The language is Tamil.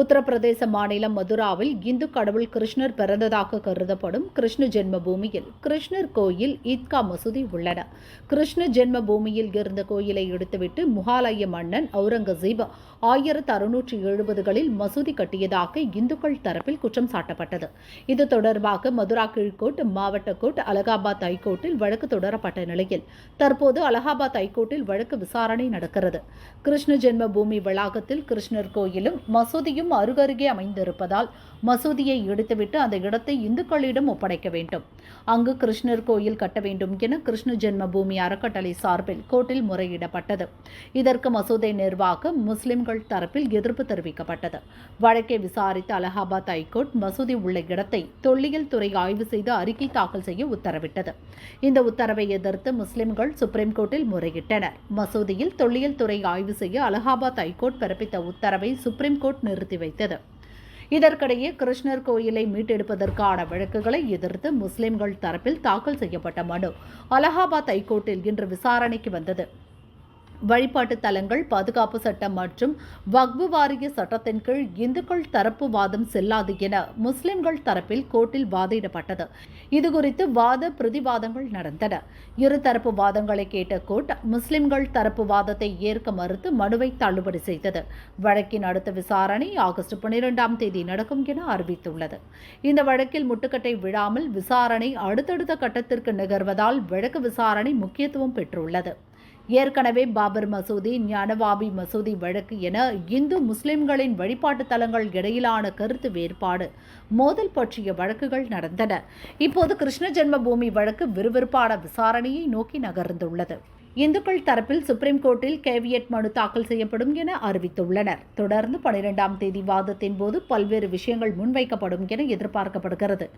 உத்தரப்பிரதேச மாநிலம் மதுராவில் இந்து கடவுள் கிருஷ்ணர் பிறந்ததாக கருதப்படும் கிருஷ்ண ஜென்மபூமியில் கிருஷ்ணர் கோயில் ஈத்கா மசூதி உள்ளன. கிருஷ்ண ஜென்மபூமியில் இருந்த கோயிலை எடுத்துவிட்டு முகாலய மன்னன் அவுரங்கசீப் ஆயிரத்து அறுநூற்றி எழுபதுகளில் மசூதி கட்டியதாக இந்துக்கள் தரப்பில் குற்றம் சாட்டப்பட்டது. இது தொடர்பாக மதுரா கீழ்கோட் மாவட்ட கோர்ட் அலகாபாத் ஹைகோர்ட்டில் வழக்கு தொடரப்பட்ட நிலையில் தற்போது அலகாபாத் ஹைகோர்ட்டில் வழக்கு விசாரணை நடக்கிறது. கிருஷ்ண ஜென்மபூமி வளாகத்தில் கிருஷ்ணர் கோயிலும் மசூதியும் அருகருகே அமைந்திருப்பதால் மசூதியை இடித்துவிட்டு அந்த இடத்தை இந்துக்களிடம் ஒப்படைக்க வேண்டும். அங்கு கிருஷ்ணர் கோயில் கட்ட வேண்டும் என கிருஷ்ண ஜென்மபூமி அறக்கட்டளை சார்பில் கோர்ட்டில் முறையிடப்பட்டது. இதற்கு மசூதை நிர்வாகம் முஸ்லிம்கள் தரப்பில் எதிர்ப்பு தெரிவிக்கப்பட்டது. வழக்கை விசாரித்த அலகாபாத் ஹைகோர்ட் மசூதி உள்ள இடத்தை தொல்லியல் துறை ஆய்வு செய்து அறிக்கை தாக்கல் செய்ய உத்தரவிட்டது. இந்த உத்தரவை எதிர்த்து முஸ்லிம்கள் சுப்ரீம் கோர்ட்டில் முறையிட்டனர். மசூதியில் தொல்லியல் துறை ஆய்வு செய்ய அலகாபாத் ஹைகோர்ட் பிறப்பித்த உத்தரவை சுப்ரீம் கோர்ட் நிறுத்தி வைத்தது. இதற்கிடையே கிருஷ்ணர் கோயிலை மீட்டெடுப்பதற்கான வழக்குகளை எதிர்த்து முஸ்லிம்கள் தரப்பில் தாக்கல் செய்யப்பட்ட மனு. அலகாபாத் ஹைகோர்ட்டில் இன்று விசாரணைக்கு வந்தது. வழிபாட்டு தலங்கள் பாதுகாப்பு சட்டம் மற்றும் வக்பு வாரிய சட்டத்தின் கீழ் இந்துக்கள் தரப்பு வாதம் செல்லாது என முஸ்லிம்கள் தரப்பில் கோர்ட்டில் வாதிடப்பட்டது. இதுகுறித்து வாத பிரதிவாதங்கள் நடந்தன. இருதரப்பு வாதங்களை கேட்ட கோர்ட் முஸ்லிம்கள் தரப்பு வாதத்தை ஏற்க மறுத்து மனுவை தள்ளுபடி செய்தது. வழக்கின் அடுத்த விசாரணை ஆகஸ்ட் பனிரெண்டாம் தேதி நடக்கும் என அறிவித்துள்ளது. இந்த வழக்கில் முட்டுக்கட்டை விழாமல் விசாரணை அடுத்தடுத்த கட்டத்திற்கு நகர்வதால் வழக்கு விசாரணை முக்கியத்துவம் பெற்றுள்ளது. ஏற்கனவே பாபர் மசூதி ஞானவாபி மசூதி வழக்கு என இந்து முஸ்லிம்களின் வழிபாட்டு தலங்கள் இடையிலான கருத்து வேறுபாடு மோதல் பற்றிய வழக்குகள் நடந்தன. இப்போது கிருஷ்ண ஜென்மபூமி வழக்கு விறுவிறுப்பான விசாரணையை நோக்கி நகர்ந்துள்ளது. இந்துக்கள் தரப்பில் சுப்ரீம் கோர்ட்டில் கேவியட் மனு தாக்கல் செய்யப்படும் என அறிவித்துள்ளனர். தொடர்ந்து பனிரெண்டாம் தேதி வாதத்தின் போது பல்வேறு விஷயங்கள் முன்வைக்கப்படும் என எதிர்பார்க்கப்படுகிறது.